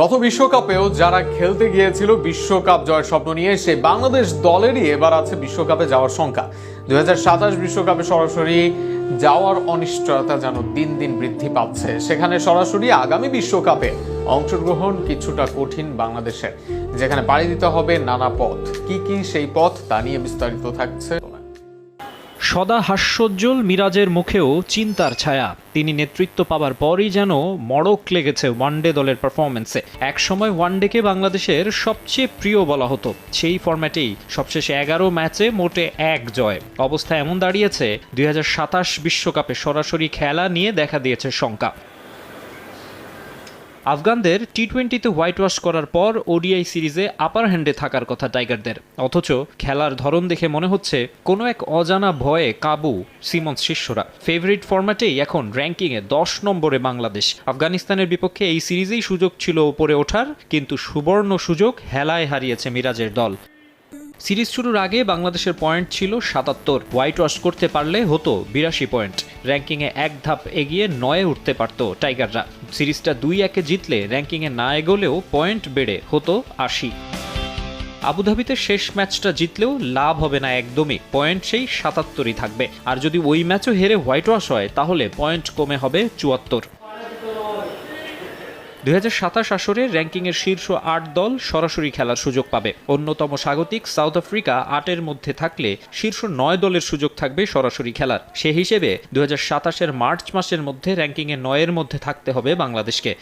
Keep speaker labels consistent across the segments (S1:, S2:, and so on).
S1: গত বিশ্বকাপেও যারা খেলতে গিয়েছিল বিশ্বকাপ জয়ের স্বপ্ন নিয়ে, সে বাংলাদেশ দলেরই এবার আছে বিশ্বকাপে যাওয়ার সংখ্যা দুই বিশ্বকাপে সরাসরি যাওয়ার অনিশ্চয়তা যেন দিন দিন বৃদ্ধি পাচ্ছে। সেখানে সরাসরি আগামী বিশ্বকাপে অংশগ্রহণ কিছুটা কঠিন বাংলাদেশের, যেখানে পাড়ি দিতে হবে নানা পথ। কি কি সেই পথ তা নিয়ে বিস্তারিত থাকছে।
S2: সদা হাস্যোজ্জ্বল মিরাজের মুখেও চিন্তার ছায়া। তিনি নেতৃত্ব পাবার পরই যেন মড়ক লেগেছে ওয়ানডে দলের পারফরমেন্সে একসময় ওয়ানডেকে বাংলাদেশের সবচেয়ে প্রিয় বলা হতো। সেই ফরম্যাটেই সবশেষে এগারো ম্যাচে মোটে এক জয়। অবস্থা এমন দাঁড়িয়েছে, দুই বিশ্বকাপে সরাসরি খেলা নিয়ে দেখা দিয়েছে শঙ্কা। আফগানদের টি টোয়েন্টিতে হোয়াইট ওয়াশ করার পর ওডিআই সিরিজে আপার হ্যান্ডে থাকার কথা টাইগারদের অথচ খেলার ধরন দেখে মনে হচ্ছে কোনো এক অজানা ভয়ে কাবু সিমন্স শিষ্যরা। ফেভারিট ফরম্যাটেই এখন র্যাঙ্কিংয়ে দশ নম্বরে বাংলাদেশ। আফগানিস্তানের বিপক্ষে এই সিরিজেই সুযোগ ছিল ওপরে ওঠার, কিন্তু সুবর্ণ সুযোগ হেলায় হারিয়েছে মিরাজের দল। সিরিজ শুরুর আগে বাংলাদেশের পয়েন্ট ছিল সাতাত্তর। হোয়াইট ওয়াশ করতে পারলে হতো বিরাশি পয়েন্ট। র্যাঙ্কিংয়ে এক ধাপ এগিয়ে নয়ে উঠতে পারত টাইগাররা। সিরিজটা দুই একে জিতলে র্যাঙ্কিংয়ে না এগোলেও পয়েন্ট বেড়ে হতো আশি। আবুধাবিতে শেষ ম্যাচটা জিতলেও লাভ হবে না একদমই। পয়েন্ট সেই সাতাত্তরই থাকবে। আর যদি ওই ম্যাচও হেরে হোয়াইট ওয়াশ হয়, তাহলে পয়েন্ট কমে হবে চুয়াত্তর। দুই হাজার সাতাশ আসরে র্যাঙ্কিংয়ের শীর্ষ আট দল সরাসরি খেলার সুযোগ পাবে। অন্যতম স্বাগতিক সাউথ আফ্রিকা আটের মধ্যে থাকলে শীর্ষ নয় দলের সুযোগ থাকবে সরাসরি খেলার। সে হিসেবে দু সাতাশের মার্চ মাসের মধ্যে র্যাঙ্কিংয়ে নয়ের মধ্যে থাকতে হবে বাংলাদেশকে।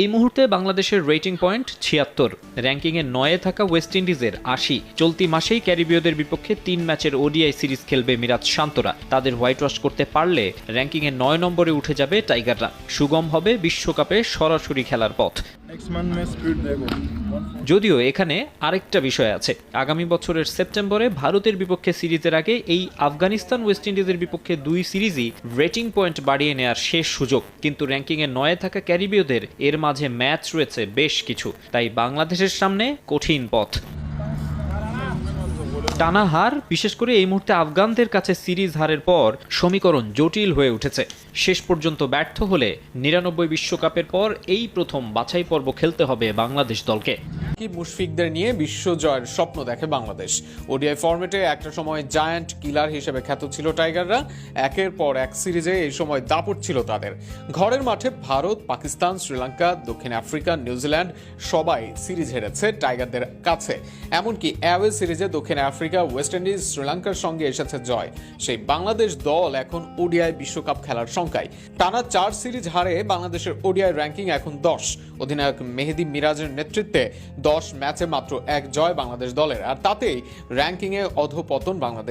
S2: এই মুহূর্তে বাংলাদেশের রেটিং পয়েন্ট ছিয়াত্তর। র্যাঙ্কিংয়ে নয়ে থাকা ওয়েস্ট ইন্ডিজের আশি। চলতি মাসেই ক্যারিবীয়দের বিপক্ষে তিন ম্যাচের ওডিআই সিরিজ খেলবে মিরাজ শান্তরা। তাদের হোয়াইট ওয়াশ করতে পারলে র্যাঙ্কিংয়ে নয় নম্বরে উঠে যাবে টাইগাররা। সুগম হবে বিশ্বকাপে সরাসরি খেলার পথ। যদিও এখানে আরেকটা বিষয় আছে। আগামী বছরের সেপ্টেম্বরে ভারতের বিপক্ষে সিরিজের আগে এই আফগানিস্তান ওয়েস্ট ইন্ডিজের বিপক্ষে দুই সিরিজই রেটিং পয়েন্ট বাড়িয়ে নেয়ার শেষ সুযোগ। কিন্তু র্যাঙ্কিংয়ে নয়ে থাকা ক্যারিবীয়দের এর মাঝে ম্যাচ রয়েছে বেশ কিছু। তাই বাংলাদেশের সামনে কঠিন পথ। টানা হার, বিশেষ করে এই মুহূর্তে আফগানদের কাছে সিরিজ হারের পর সমীকরণ জটিল হয়ে উঠেছে। শেষ পর্যন্ত ব্যর্থ হলে নিরানব্বই বিশ্বকাপের পর এই প্রথম বাছাই পর্ব খেলতে হবে বাংলাদেশ দলকে।
S1: কি মুশফিকদের নিয়ে বিশ্ব জয়ের স্বপ্ন দেখে বাংলাদেশ? ওডিআই ফরম্যাটে একটা সময় জায়ান্ট কিলার হিসেবে খ্যাত ছিল টাইগাররা। একের পর এক সিরিজে এই সময় দাপট ছিল তাদের। ঘরের মাঠে ভারত, পাকিস্তান, শ্রীলঙ্কা, দক্ষিণ আফ্রিকা, নিউজিল্যান্ড সবাই সিরিজ হেরেছে টাইগারদের কাছে। এমনকি অ্যাওয়ে সিরিজে দক্ষিণ আফ্রিকা, ওয়েস্ট ইন্ডিজ, শ্রীলঙ্কার সঙ্গে এসেছে জয়। সেই বাংলাদেশ দল এখন ওডিআই বিশ্বকাপ খেলার সংখ্যায় টানা চার সিরিজ হারে বাংলাদেশের ওডিআই র্যাঙ্কিং এখন দশ। অধিনায়ক মেহেদি মিরাজের নেতৃত্বে দশ ম্যাচে মাত্র এক জয় বাংলাদেশ দলের। আর তাতেই র্যাঙ্কিংয়ে অধপতন বাংলাদেশ।